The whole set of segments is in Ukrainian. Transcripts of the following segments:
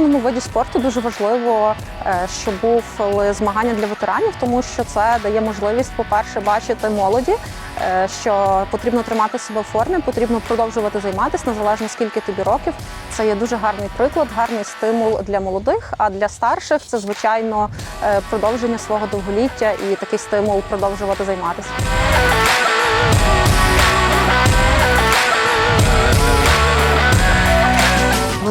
кожному виді спорту дуже важливо, е, щоб були змагання для ветеранів, тому що це дає можливість, по-перше, бачити молоді, е, що потрібно тримати себе в формі, потрібно продовжувати займатися незалежно скільки тобі років. Це є дуже гарний приклад, гарний стимул для молодих. А для старших це звичайно е, продовження свого довголіття і такий стимул продовжувати займатися.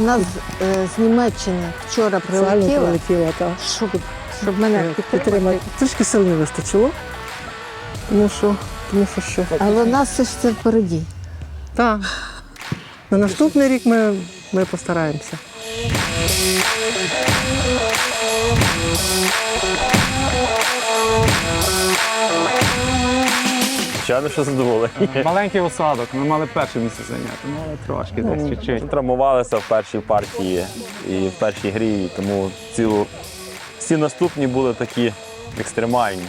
Вона з, е, з Німеччини вчора Реально прилетіла, прилетіла, так. щоб, щоб мене Е, підтримати. підтримати. Трішки сил не вистачило, тому що, тому що що. Але у нас все ж це впереді. Так. На наступний рік ми, ми постараємося. Звичайно, що задоволені. Маленький осадок, ми мали перше місце зайняти, ну але трошки десь чуть-чуть. Травмувалися в першій партії і в першій грі, тому цілу всі наступні були такі екстремальні.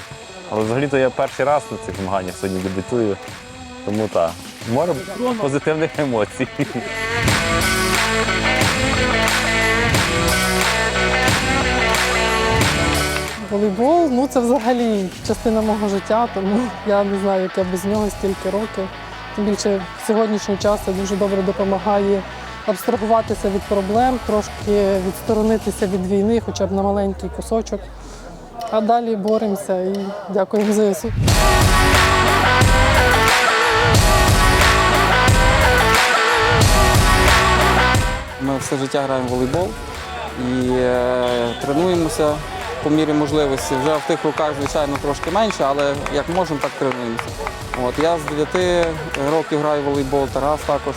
Але взагалі-то я перший раз на цих змаганнях сьогодні дебютую. Тому так, море позитивних емоцій. Волейбол ну це взагалі частина мого життя, тому я не знаю, як я без нього стільки років. Тим більше в сьогоднішній час це дуже добре допомагає абстрагуватися від проблем, трошки відсторонитися від війни, хоча б на маленький кусочок. А далі боремося і дякуємо за ЗСУ. Ми все життя граємо в волейбол і е, тренуємося по мірі можливості. Вже в тих руках, звичайно, трошки менше, але як можемо, так тренуємося. От, я з 9 років граю в волейбол, Тарас також.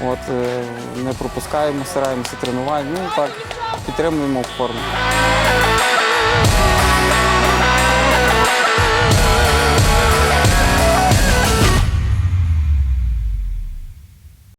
От, е, не пропускаємо, стараємося тренувати. Ну так, підтримуємо форму.